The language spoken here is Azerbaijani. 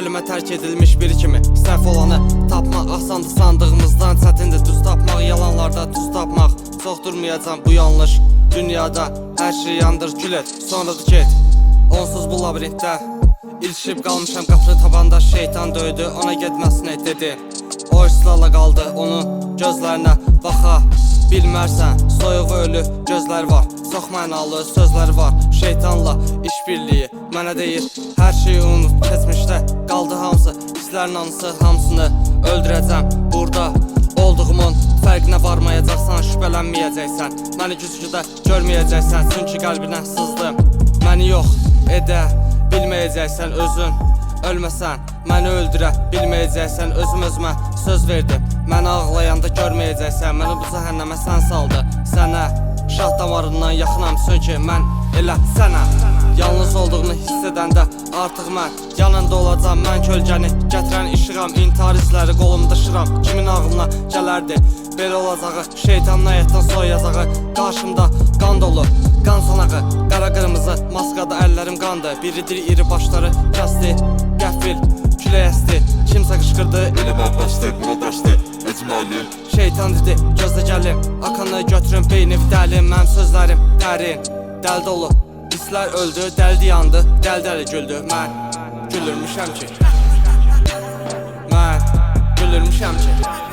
Ölümə tərk edilmiş biri kimi Səhv olanı tapmaq asandır sandığımızdan Çətindir düz tapmaq Yalanlarda düz tapmaq. Çox durmayacam bu yanlış Dünyada hər şey yandır Gül et sonra da get. Onsuz bu labirintdə İlişib qalmışam qapını tabanda Şeytan döydü ona getməsini dedi? O ısrarla qaldı onun gözlərinə baxa Bilmərsən. Soyuq ölü gözlər var Çox mənalı sözlər var. Şeytanla işbirliyi mənə deyir Hər şeyi unut keçmişdə qaldı hamısı Hislərin anısı hamısını öldürəcəm burada Olduğumun fərqinə varmayacaqsan Şübhələnməyəcəksən Məni güzgüdə görməyəcəksən Çünki qəlbinə sızdım. Məni yox edə bilməyəcəksən özün Ölməsən məni öldürə bilməyəcəksən Özüm özümə söz verdim. Məni ağlayanda görməyəcəksən Məni bu cəhənnəmə sən saldı. Sənə şah damarından yaxınam Çünki mən elə sənə Yalnız olduğunu hiss edəndə artıq mən yanında olacam Mən kölgəni gətirən işığam İntihar izləri qolumda şıram. Kimin ağlına gələrdi Belə olacağı şeytanın həyatdan soyacağı Qarşımda qan dolu Qan sanağı, qara qırmızı Maskada əllərim qandı Biridir iri başları kəsdi Qəfil, külək əsdi Kimsə qışqırdı bastı, buna bastı Etmeli Şeytan dedi gözlə gəlim Akanı götürün beynimi dəlim Mənim sözlərim dərin Dəl dolu Hisslər öldü, dəldi yandı. Dəl dəli güldü. Mən gülürmüşəm ki Mən gülürmüşəm ki